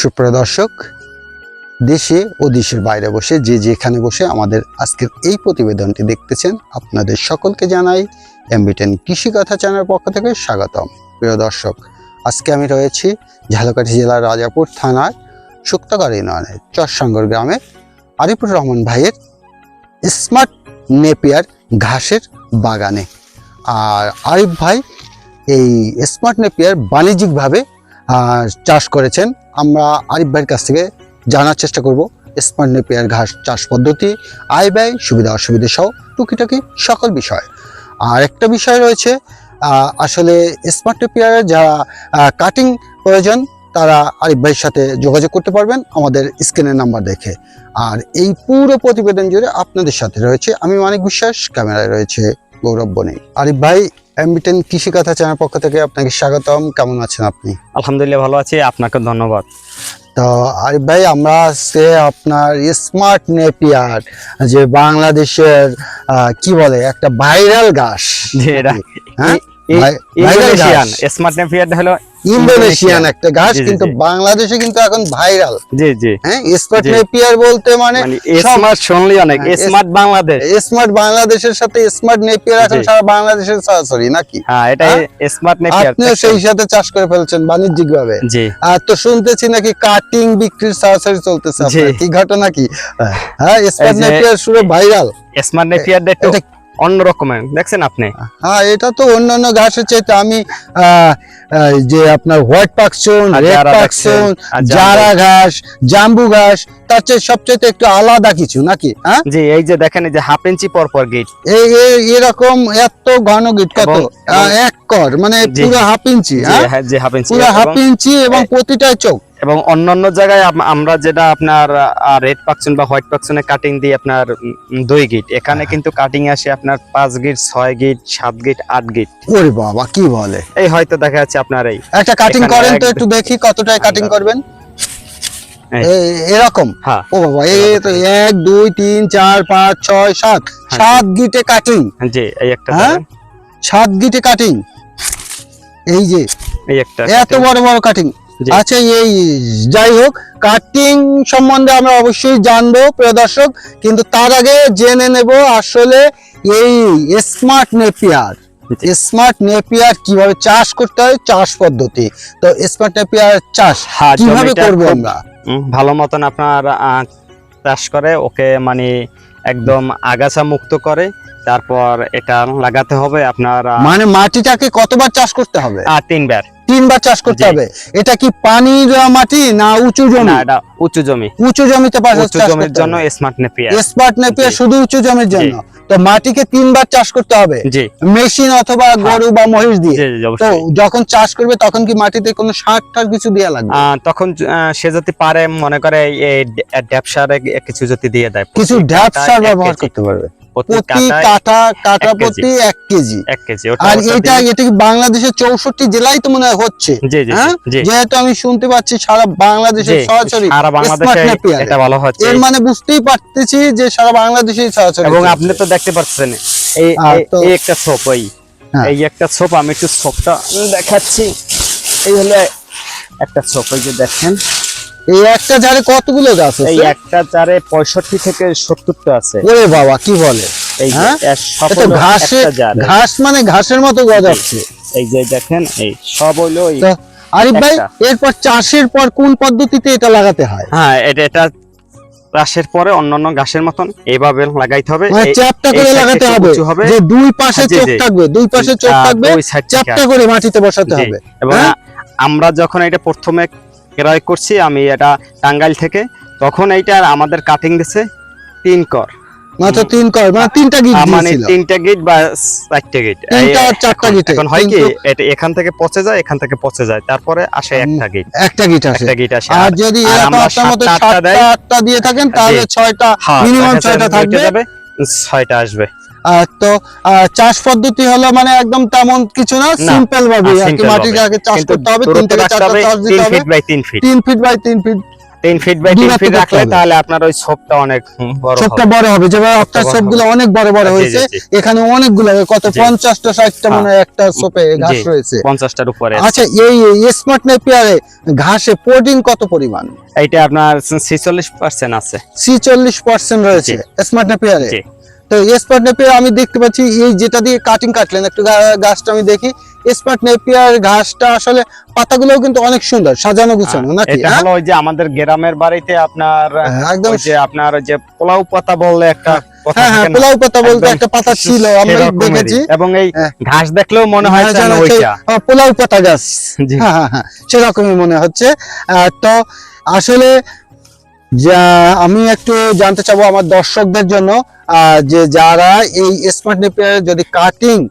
সুপ্রিয় দর্শক, দেশে ও দেশের বাইরে বসে যে যেখানে বসে আমাদের আজকের এই প্রতিবেদনটি দেখতেছেন, আপনাদের সকলকে জানাই এমবিটেন কৃষিকথা চ্যানেলের পক্ষ থেকে স্বাগতম। প্রিয় দর্শক, আজকে আমি রয়েছি ঝালকাঠি জেলার রাজাপুর থানার শুক্তাগড় ইউনিয়নের চরসাঙ্গর গ্রামে আরিফুর রহমান ভাইয়ের স্মার্ট নেপিয়ার ঘাসের বাগানে। আর আরিফ ভাই এই স্মার্ট নেপিয়ার বাণিজ্যিকভাবে চাষ করেছেন। আমরা আরিফ ভাইয়ের কাছ থেকে জানার চেষ্টা করব স্মার্ট নেপিয়ার ঘাস চাষ পদ্ধতি, আয় ব্যয়, সুবিধা, অসুবিধা সহ টুকিটাকি সকল বিষয়। আর একটা বিষয় রয়েছে আসলে স্মার্ট নেপিয়ারের যারা কাটিং প্রয়োজন, তারা আরিফ ভাইয়ের সাথে যোগাযোগ করতে পারবেন আমাদের স্ক্রিনের নাম্বার দেখে। আর এই পুরো প্রতিবেদন জুড়ে আপনাদের সাথে রয়েছে আমি মানিক বিশ্বাস, ক্যামেরায় রয়েছে গৌরব বণিক। আরিফ ভাই এমবিটেন কৃষিকথা চ্যানেল পক্ষ থেকে আপনাকে স্বাগতম। কেমন আছেন আপনি? আলহামদুলিল্লাহ ভালো আছি আপনাকে ধন্যবাদ। তো আরিফ ভাই আমরা আজকে আপনার স্মার্ট নেপিয়ার যে বাংলাদেশের কি বলে একটা ভাইরাল ঘাস। হ্যাঁ? স্মার্ট নেপিয়ার হলো ইন্দোনেশিয়ান একটা ঘাস জি, কিন্তু বাংলাদেশে কিন্তু এখন ভাইরাল। জি জি। হ্যাঁ স্মার্ট নেপিয়ার বলতে মানে মানে স্মার্ট শুনলি অনেক। হ্যাঁ, স্মার্ট বাংলাদেশ। স্মার্ট বাংলাদেশের সাথে স্মার্ট নেপিয়ার এখন সারা বাংলাদেশের সরাসরি নাকি? হ্যাঁ এটা স্মার্ট নেপিয়ার আপনিও সেই সাথে চাষ করে ফেলছেন বাণিজ্যিক ভাবে জি। আর তো শুনতেছি নাকি কাটিং বিক্রির সরাসরি চলতেছে আপনার। কি ঘটনা কি? হ্যাঁ স্মার্ট নেপিয়ার শুরু ভাইরাল। স্মার্ট নেপিয়ার এটা- অন্য রকমের দেখছেন আপনি? হ্যাঁ এটা তো অন্যান্য ঘাসের চাইতে আমি যে আপনার হোয়াইট পাকসুন রেড পাকসুন। জারা ঘাস জাম্বু ঘাস তার চেয়ে সবচেয়ে একটু আলাদা কিছু নাকি হ্যাঁ? জি এই যে দেখেন এই যে হাফ ইঞ্চি পর পর গেট এই এরকম এত ঘন গিট কত? এক কর মানে। পুরো হাফ ইঞ্চি হ্যাঁ? হ্যাঁ, জি হাফ ইঞ্চি পুরো হাফ ইঞ্চি এবং প্রতিটা চোখ এবং অন্যান্য জায়গায় আমরা যেটা আপনার রেড পাকচুন বা হোয়াইট পাকচুনে কাটিং দিই আপনার দুই গিট এখানে কিন্তু কাটিং আসে আপনার পাঁচ গিট ছয় গিট সাত গিট আট গিট ওরে বাবা কি বলে? এই হয়তো দেখা যাচ্ছে আপনার এই একটা কাটিং করেন তো একটু দেখি কতটায় কাটিং করবেন। এই। এরকম? হ্যাঁ। ও বাবা এই তো এক দুই তিন চার পাঁচ ছয় সাত। হ্যাঁ। সাত গিটে কাটিং জি এই একটা হ্যাঁ? সাত গিটে কাটিং এই যে এই একটা এত বড় বড় কাটিং। আচ্ছা এই যাই হোক কাটিং সম্বন্ধে আমরা অবশ্যই জানব প্রিয় দর্শক কিন্তু তার আগে জেনে নেব আসলে এই স্মার্ট নেপিয়ার স্মার্ট নেপিয়ার কীভাবে চাষ করতে হয় চাষ পদ্ধতি? তো স্মার্ট নেপিয়ার চাষ হ্যাঁ, কীভাবে করব আমরা? ভালো মতন আপনার চাষ করে ওকে মানে একদম আগাছা মুক্ত করে তারপর এটা লাগাতে হবে আপনার মানে মাটিটাকে কতবার চাষ করতে হবে? আহ, তিনবার। তিনবার চাষ করতে হবে। এটা কি পানির মাটি না উঁচু জমি? এটা উঁচু জমি। উঁচু জমিতে উঁচু জমির জন্য স্মার্ট নেপিয়ার স্মার্ট নেপিয়ার শুধু উঁচু জমির জন্য। তো মাটিকে তিনবার চাষ করতে হবে। মেশিন অথবা গরু বা মহিষ দিয়ে। তো যখন চাষ করবে তখন কি মাটিতে কোনো সার টার কিছু দেওয়া লাগবে? তখন সে যদি পারে মনে করে এই ড্যাপসারে কিছু যদি দিয়ে দেয়। কিছু ঢ্যাপ সার ব্যবহার করতে পারবে। প্রতি কাটা কাটা প্রতি এক কেজি। এক কেজি আর এটা এটা কি বাংলাদেশের চৌষট্টি জেলায় তো মনে হয় হচ্ছে? হ্যাঁ? জি। যেহেতু আমি শুনতে পাচ্ছি সারা বাংলাদেশে সরাসরি। এটা ভালো হচ্ছে। এর মানে বুঝতেই পারতেছি যে সারা বাংলাদেশে সরাসরি এবং আপনি তো দেখতে পাচ্ছেন এই এই- একটা ছোপ ওই হ্যাঁ। এই একটা ছোপ আমি একটু ছোপটা দেখাচ্ছি। এই হলো একটা ছোপ এই যে দেখেন। এই একটা ঝাড়ে কতগুলো গাছ এই একটা চারে পঁয়ষট্টি থেকে সত্তরটা আছে। ওরে বাবা কি বলে? এই হ্যাঁ? ঘাসে ঘাস মানে ঘাসের মতো গজাচ্ছে। এই যে দেখেন এই সব হইল এই- আরিফ ভাই এরপর চাষের পর কোন পদ্ধতিতে এটা লাগাতে হয়? হ্যাঁ এটা এটা চাষের পরে অন্যান্য ঘাসের মতন এইভাবে লাগাইতে হবে। মানে চ্যাপটা করে লাগাতে হবে যে দুই পাশে জি, চোখ থাকবে দুই পাশে চোখ থাকবে দুই চ্যাপটা করে মাটিতে বসাতে হবে। এবং হ্যাঁ? আমরা যখন এটা প্রথমে ক্রয় করছি আমি এটা টাঙ্গাইল থেকে। তখন এইটা আমাদের কাটিং দিছে তিন কর। মাত্র তিন কর মানে তিনটা গিট মানে তিনটা গিট বা চারটে গিট তিনটা চারটা গিটে এখন হয় কি এটা এখান থেকে পচে যায় এখান থেকে পচে যায় তারপরে আসে একটা গিট একটা গিট আসে। একটা গিট আসে। আর যদি আর আমরা মতো সাতটা, আটটা সাতটা দেয়। থাকেন তাহলে ছয়টা হ্যাঁ, ছয়টা থাকবে। ছয়টা আসবে। তো চাষ পদ্ধতি হলো মানে একদম তেমন কিছু না সিম্পল ভাবে আর কি simple আগে চাষ করতে হবে তিন থেকে চারটা চাষ দিতে হবে। ফিট বাই তিন ফিট তিন ফিট বাই তিন ফিট তিন ফিট বাই তিন ফিট রাখলে তাহলে আপনার ওই ছোপটা অনেক বড় সবটা বড় হবে যেভাবে আপনার বড় অনেক বড় বড় জি, জি, হয়েছে এখানে অনেকগুলো কত পঞ্চাশটা ষাটটা হ্যাঁ। মনে একটা ঘাস রয়েছে। পঞ্চাশটার উপরে। আচ্ছা এই স্মার্ট নেপিয়ারে ঘাসে প্রোটিন কত পরিমাণ? এইটা আপনার ছিচল্লিশ পার্সেন্ট আছে। ছিচল্লিশ পার্সেন্ট রয়েছে স্মার্ট নেপিয়ারে। তো স্মার্ট নেপিয়ার আমি দেখতে পাচ্ছি এই যেটা দিয়ে কাটিং কাটলেন একটু গাছটা আমি দেখি। স্মার্ট নেপিয়ার ঘাসটা আসলে পাতাগুলোও কিন্তু অনেক সুন্দর সাজানো গুছানো নাকি? এটা হ্যাঁ? হলো ওই যে আমাদের গ্রামের বাড়িতে আপনার হ্যাঁ, একদম যে আপনার যে পোলাও পাতা বললে একটা হ্যাঁ হ্যাঁ পোলাও পাতা বলতে একটা পাতা ছিল আমরা দেখেছি। এবং এই হ্যাঁ। ঘাস দেখলেও মনে হয় হ্যাঁ, যেন যেন সেই, ওইটা আহ, পোলাও পাতা গাছ। হ্যাঁ হ্যাঁ হ্যাঁ সেরকমই মনে হচ্ছে। আহ, তো আসলে যা আমি একটু জানতে চাবো আমার দর্শকদের জন্য যে যারা এই স্মার্ট নেপিয়ার যদি কাটিং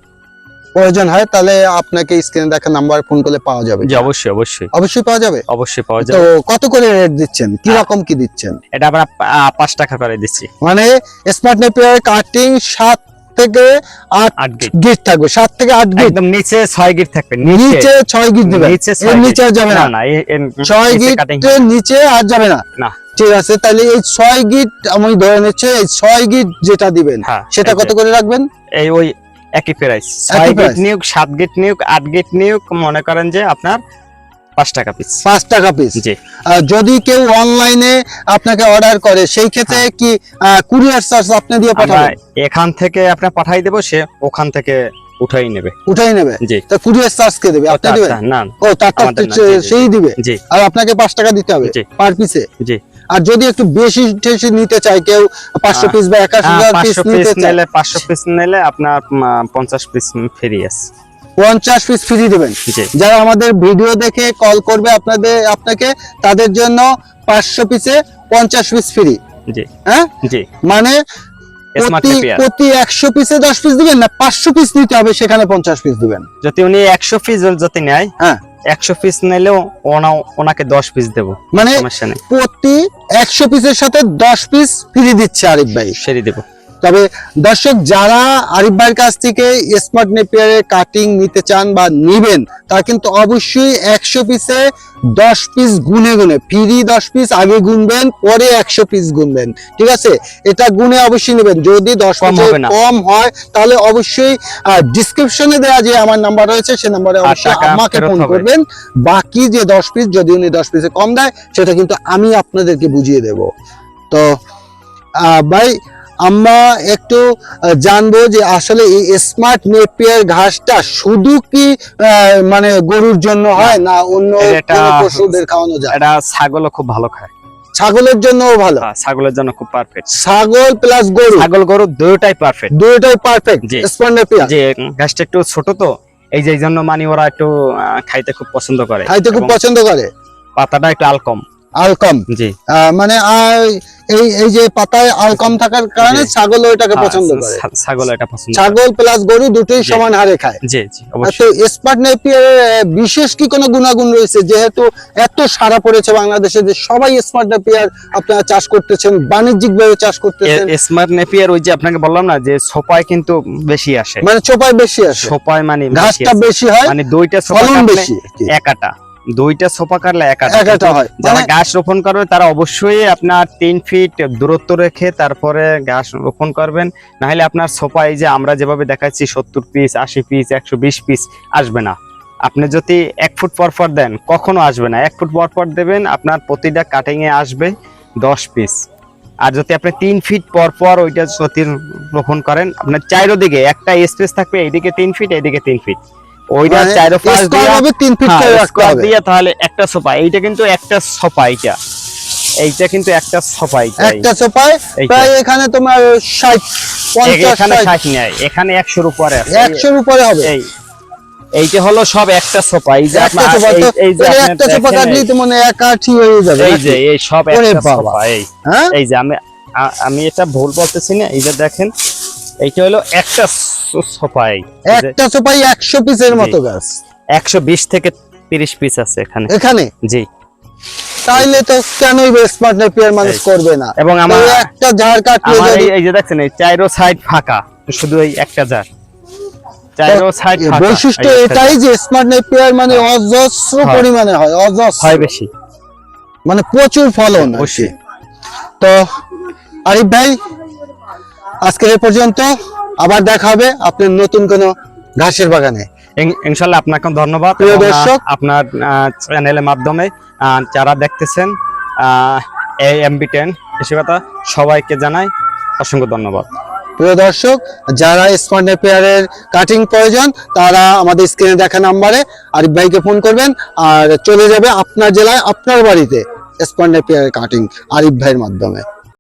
প্রয়োজন হয় তাহলে আপনাকে স্ক্রিনে দেখা নাম্বার ফোন করলে পাওয়া যাবে। জি অবশ্যই অবশ্যই। অবশ্যই পাওয়া যাবে? অবশ্যই পাওয়া যাবে। তো কত করে রেট দিচ্ছেন? কি রকম কি দিচ্ছেন? এটা আমরা পা- আহ, পাঁচ টাকা করে দিচ্ছি। মানে স্মার্ট নেপিয়ার কাটিং সাত থেকে আট আট গিট গিট থাকবে। সাত থেকে আট গিট একদম নিচে ছয় গিট থাকবে নিচে। ছয় গিট দেবে নিচে এর ছয় নিচে আর যাবে না। না এ- এর ছয় গিটের নিচে আর যাবে না। না। ঠিক আছে তাহলে এই ছয় গিট আমি ধরে নিচ্ছি এই ছয় গিট যেটা দিবেন হ্যাঁ, সেটা কত করে রাখবেন? এই ওই একই প্রাইস ছয় গিট নিয়োগ সাত গিট নিয়োগ আট গিট নিয়োগ মনে করেন যে আপনার পাঁচ টাকা পিস পাঁচ টাকা পিস জি। যদি কেউ অনলাইনে আপনাকে অর্ডার করে সেই ক্ষেত্রে কি কুরিয়ার চার্জ আপনি দিয়ে পাঠাবেন? এখান থেকে আপনার পাঠাই দেবো সে ওখান থেকে উঠাই নেবে। উঠাই নেবে? জি। তা কুরিয়ার চার্জ কে দেবে? আপনি দিবেন? না ও জি, সেই দিবে? জি। আর আপনাকে পাঁচ টাকা দিতে হবে পার পিসে জি। আর যদি একটু বেশি টেশি নিতে চায় কেউ পাঁচশো পিস বা এক হাজার পিস নিতে চায়। নিলে পাঁচশো পিস নিলে আপনার পঞ্চাশ পিস ফ্রি আছে। পঞ্চাশ পিস ফ্রি দেবেন। যারা আমাদের ভিডিও দেখে কল করবে আপনাদের আপনাকে তাদের জন্য পাঁচশো পিসে পঞ্চাশ পিস ফ্রি জি। হ্যাঁ? জি। মানে প্রতি প্রতি একশো পিসে দশ পিস দিবেন না পাঁচশো পিস নিতে হবে সেখানে পঞ্চাশ পিস দিবেন। যদি উনি একশো পিস যদি নেয় হ্যাঁ। একশো পিস নিলেও ওনা ওনাকে দশ পিস দেবো। মানে প্রতি একশো পিসের সাথে দশ পিস ফ্রি দিচ্ছে আরিফ ভাই। সেরে দেবো। তবে দর্শক যারা আরিফ ভাইয়ের কাছ থেকে স্মার্ট নেপিয়ারের কাটিং নিতে চান বা নিবেন তারা কিন্তু অবশ্যই একশো পিসে দশ পিস গুনে গুনে ফ্রি দশ পিস আগে গুনবেন পরে একশো পিস গুনবেন ঠিক আছে? এটা গুনে অবশ্যই নেবেন। যদি দশ কম হয় তাহলে অবশ্যই ডিসক্রিপশনে দেওয়া যে আমার নাম্বার রয়েছে সে নাম্বারে অবশ্যই আমাকে ফোন করবেন। বাকি যে দশ পিস যদি উনি দশ পিসে কম দেয় সেটা কিন্তু আমি আপনাদেরকে বুঝিয়ে দেব। তো আহ, ভাই আমরা একটু জানব যে আসলে এই স্মার্ট নেপিয়ার ঘাসটা শুধু কি মানে গরুর জন্য হয় না অন্য পশুদের খাওয়ানো যায়? এটা ছাগলও খুব ভালো খায়। ছাগলের জন্যও ভালো? হ্যাঁ, ছাগলের জন্য খুব পারফেক্ট ছাগল প্লাস গরু? ছাগল গরু দুটোটাই পারফেক্ট দুটোই পারফেক্ট জি। স্মার্ট নেপিয়ার যে গাছটা একটু ছোট তো এই যে জন্য মানে ওরা একটু খাইতে খুব পছন্দ করে। খাইতে খুব পছন্দ করে? পাতাটা একটু আলকম। আলকম? জি। মানে আহ, এই এই যে পাতায় আলকম থাকার কারণে ছাগল ওইটাকে পছন্দ করে। ছাগল এটা পছন্দ ছাগল প্লাস গরু দুটোই সমান হারে খায়। জি জি অবশ্যই। তো স্মার্ট নেপিয়ার বিশেষ কি কোনো গুণাগুণ রয়েছে? যেহেতু এত সারা পড়েছে বাংলাদেশে যে সবাই স্মার্ট নেপিয়ার আপনারা চাষ করতেছেন বাণিজ্যিক ভাবে চাষ করতেছেন। স্মার্ট নেপিয়ার ওই যে আপনাকে বললাম না যে সোপায় কিন্তু বেশি আসে। মানে চোপায় বেশি আসে। সোপায় মানে ঘাসটা বেশি হয় মানে দুইটা ফলন বেশি। একাটা দুইটা সোফা কাটলে একাটা হয়। যারা মানে গাছ রোপণ করবে তারা অবশ্যই আপনার তিন ফিট দূরত্ব রেখে তারপরে গাছ রোপণ করবেন। নাহলে আপনার সোফা এই যে আমরা যেভাবে দেখাচ্ছি সত্তর পিস আশি পিস একশো বিশ পিস আসবে না। আপনি যদি এক ফুট পর পর দেন কখনো আসবে না। এক ফুট পর পর দেবেন আপনার প্রতিটা কাটিং এ আসবে দশ পিস আর যদি আপনি তিন ফিট পর পর ওইটা রোপণ করেন আপনার চারোদিকে একটা স্পেস থাকবে এইদিকে তিন ফিট এইদিকে তিন ফিট। ওইটা মানে দিয়ে ফিট হ্যাঁ, দিয়ে তাহলে একটা সোফা। এইটা কিন্তু একটা সোফা এইটা। এইটা কিন্তু একটা সোফা একটা প্রায় এখানে তোমার এখানে উপরে আছে। উপরে হবে। এই এইটা হলো সব একটা সোফা। এই যে একটা আপনার এই- যে একটা চোপা দেখেন তো মানে এক হয়ে যাবে এই যে এই সব একটা সোফা এই। হ্যাঁ? এই যে আমি আমি এটা ভুল বলতেছি না। এই যে দেখেন এইটা হলো একটা সোফা এই একটা চোপাই একশো পিসের মতো গাছ। একশো বিশ থেকে তিরিশ পিস আছে এখানে। এখানে? জি। তাইলে তো কেনই স্মার্ট নেপিয়ার মানুষ করবে না? এবং আমার একটা ঝাড় কাটলে যদি এই- যে দেখছেন এই চাইরো সাইড ফাঁকা। শুধু এই একটা জার চাইরো সাইড ফাঁকা। বৈশিষ্ট্য এটাই যে স্মার্ট নেপিয়ার মানে অজস্র পরিমাণে হয় অজস্র। হয় বেশি। মানে প্রচুর ফলন অবশ্যই। তো আরিফ ভাই আজকে এই পর্যন্ত আবার দেখা হবে আপনার নতুন কোনো ঘাসের বাগানে। ইনশাল্লাহ আপনাকে ধন্যবাদ প্রিয় দর্শক। আপনার চ্যানেলের মাধ্যমে যারা দেখতেছেন এই এমবি টেন কথা সবাইকে জানাই অসংখ্য ধন্যবাদ। প্রিয় দর্শক যারা স্মার্ট নেপিয়ারের কাটিং প্রয়োজন তারা আমাদের স্ক্রিনে দেখা নাম্বারে আরিফ ভাইকে ফোন করবেন আর চলে যাবে আপনার জেলায় আপনার বাড়িতে স্মার্ট নেপিয়ারের কাটিং আরিফ ভাইয়ের মাধ্যমে।